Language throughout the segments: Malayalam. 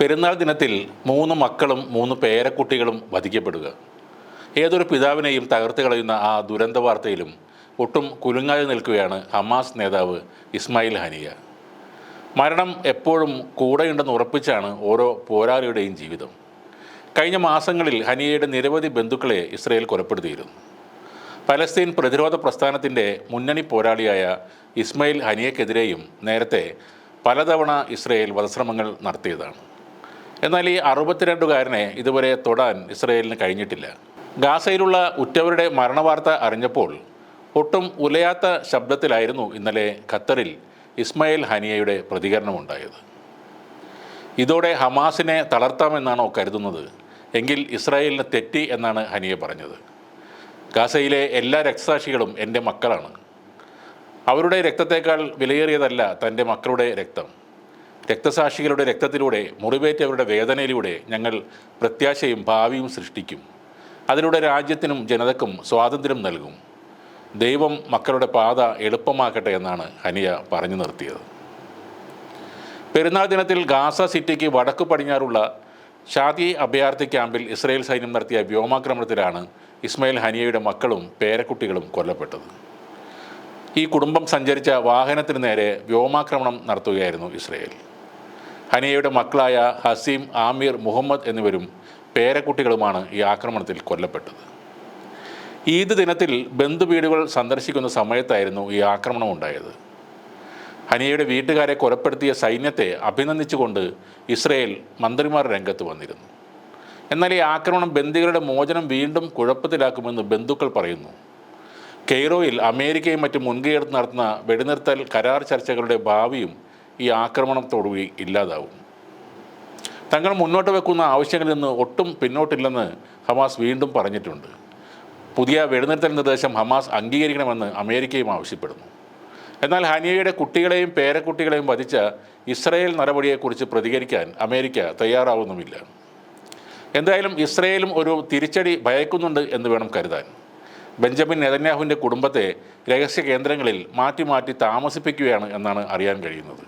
പെരുന്നാൾ ദിനത്തിൽ മൂന്ന് മക്കളും മൂന്ന് പേരക്കുട്ടികളും വധിക്കപ്പെടുക. ഏതൊരു പിതാവിനെയും തകർത്ത് കളയുന്ന ആ ദുരന്ത വാർത്തയിലും ഒട്ടും കുലുങ്ങാതെ നിൽക്കുകയാണ് ഹമാസ് നേതാവ് ഇസ്മായിൽ ഹനിയ. മരണം എപ്പോഴും കൂടെയുണ്ടെന്ന് ഉറപ്പിച്ചാണ് ഓരോ പോരാളിയുടെയും ജീവിതം. കഴിഞ്ഞ മാസങ്ങളിൽ ഹനിയയുടെ നിരവധി ബന്ധുക്കളെ ഇസ്രയേൽ കൊലപ്പെടുത്തിയിരുന്നു. പലസ്തീൻ പ്രതിരോധ പ്രസ്ഥാനത്തിന്റെ മുന്നണി പോരാളിയായ ഇസ്മയിൽ ഹനിയക്കെതിരെയും നേരത്തെ പലതവണ ഇസ്രയേൽ വധശ്രമങ്ങൾ നടത്തിയതാണ്. എന്നാൽ ഈ അറുപത്തിരണ്ടുകാരനെ ഇതുവരെ തൊടാൻ ഇസ്രയേലിന് കഴിഞ്ഞിട്ടില്ല. ഗാസയിലുള്ള ഉറ്റവരുടെ മരണവാർത്ത അറിഞ്ഞപ്പോൾ ഒട്ടും ഉലയാത്ത ശബ്ദത്തിലായിരുന്നു ഇന്നലെ ഖത്തറിൽ ഇസ്മായിൽ ഹനിയയുടെ പ്രതികരണമുണ്ടായത്. ഇതോടെ ഹമാസിനെ തളർത്താമെന്നാണോ കരുതുന്നത്? എങ്കിൽ ഇസ്രായേലിന് തെറ്റി എന്നാണ് ഹനിയ പറഞ്ഞത്. ഗാസയിലെ എല്ലാ രക്തസാക്ഷികളും എന്റെ മക്കളാണ്. അവരുടെ രക്തത്തേക്കാൾ വിലയേറിയതല്ല തന്റെ മക്കളുടെ രക്തം. രക്തസാക്ഷികളുടെ രക്തത്തിലൂടെ മുറിവേറ്റവരുടെ വേദനയിലൂടെ ഞങ്ങൾ പ്രത്യാശയും ഭാവിയും സൃഷ്ടിക്കും. അതിലൂടെ രാജ്യത്തിനും ജനതക്കും സ്വാതന്ത്ര്യം നൽകും. ദൈവം മക്കളുടെ പാത എളുപ്പമാക്കട്ടെ എന്നാണ് ഹനിയ പറഞ്ഞു നിർത്തിയത്. പെരുന്നാൾ ദിനത്തിൽ ഗാസ സിറ്റിക്ക് വടക്കു പടിഞ്ഞാറുള്ള ഷാദി അഭയാർത്ഥി ക്യാമ്പിൽ ഇസ്രയേൽ സൈന്യം നടത്തിയ വ്യോമാക്രമണത്തിലാണ് ഇസ്മയിൽ ഹനിയയുടെ മക്കളും പേരക്കുട്ടികളും കൊല്ലപ്പെട്ടത്. ഈ കുടുംബം സഞ്ചരിച്ച വാഹനത്തിന് നേരെ വ്യോമാക്രമണം നടത്തുകയായിരുന്നു ഇസ്രയേൽ. ഹനിയയുടെ മക്കളായ ഹസീം ആമീർ മുഹമ്മദ് എന്നിവരും പേരക്കുട്ടികളുമാണ് ഈ ആക്രമണത്തിൽ കൊല്ലപ്പെട്ടത്. ഈദ് ദിനത്തിൽ ബന്ധുവീടുകൾ സന്ദർശിക്കുന്ന സമയത്തായിരുന്നു ഈ ആക്രമണം ഉണ്ടായത്. ഹനിയയുടെ വീട്ടുകാരെ കൊലപ്പെടുത്തിയ സൈന്യത്തെ അഭിനന്ദിച്ചുകൊണ്ട് ഇസ്രയേൽ മന്ത്രിമാർ രംഗത്ത് വന്നിരുന്നു. എന്നാൽ ഈ ആക്രമണം ബന്ദികളുടെ മോചനം വീണ്ടും കുഴപ്പത്തിലാക്കുമെന്ന് ബന്ധുക്കൾ പറയുന്നു. കെയ്റോയിൽ അമേരിക്കയും മറ്റും മുൻകൈയെടുത്ത് നടത്തുന്ന വെടിനിർത്തൽ കരാർ ചർച്ചകളുടെ ഭാവിയും ഈ ആക്രമണത്തോടുകൂടി ഇല്ലാതാവും. തങ്ങൾ മുന്നോട്ട് വെക്കുന്ന ആവശ്യങ്ങളിൽ നിന്ന് ഒട്ടും പിന്നോട്ടില്ലെന്ന് ഹമാസ് വീണ്ടും പറഞ്ഞിട്ടുണ്ട്. പുതിയ വെടിനിർത്തൽ നിർദ്ദേശം ഹമാസ് അംഗീകരിക്കണമെന്ന് അമേരിക്കയും ആവശ്യപ്പെടുന്നു. എന്നാൽ ഹനിയയുടെ കുട്ടികളെയും പേരക്കുട്ടികളെയും വധിച്ച ഇസ്രയേൽ നടപടിയെക്കുറിച്ച് പ്രതികരിക്കാൻ അമേരിക്ക തയ്യാറാവുന്നുമില്ല. എന്തായാലും ഇസ്രയേലും ഒരു തിരിച്ചടി ഭയക്കുന്നുണ്ട് എന്ന് വേണം കരുതാൻ. ബെഞ്ചമിൻ നെതന്യാഹുവിന്റെ കുടുംബത്തെ രഹസ്യ കേന്ദ്രങ്ങളിൽ മാറ്റി മാറ്റി താമസിപ്പിക്കുകയാണ് എന്നാണ് അറിയാൻ കഴിയുന്നത്.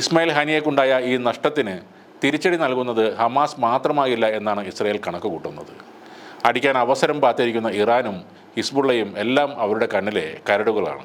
ഇസ്മായിൽ ഹനിയക്കുണ്ടായ ഈ നഷ്ടത്തിന് തിരിച്ചടി നൽകുന്നത് ഹമാസ് മാത്രമായില്ല എന്നാണ് ഇസ്രയേൽ കണക്ക് കൂട്ടുന്നത്. അടിക്കാൻ അവസരം പാത്തിരിക്കുന്ന ഇറാനും ഹിസ്ബുള്ളയും എല്ലാം അവരുടെ കണ്ണിലെ കരടുകളാണ്.